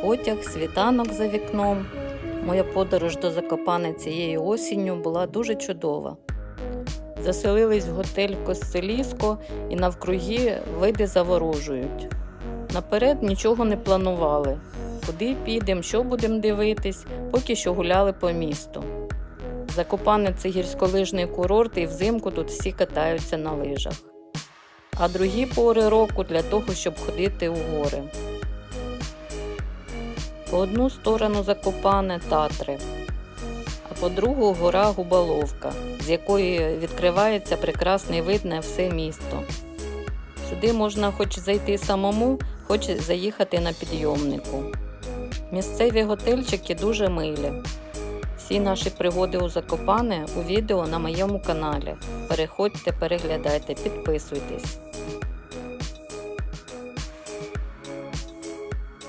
потяг, світанок за вікном. Моя подорож до Закопане цієї осінню була дуже чудова. Заселились в готель Костеліско і навкруги види заворожують. Наперед нічого не планували. Куди підемо, що будемо дивитись, поки що гуляли по місту. Закопане це гірськолижний курорт, і взимку тут всі катаються на лижах. А другі пори року для того, щоб ходити у гори. По одну сторону Закопане Татри, а по другу гора Губаловка, з якої відкривається прекрасний вид на все місто. Сюди можна хоч зайти самому, хоч заїхати на підйомнику. Місцеві готельчики дуже милі. Всі наші пригоди у Закопане у відео на моєму каналі. Переходьте, переглядайте, підписуйтесь.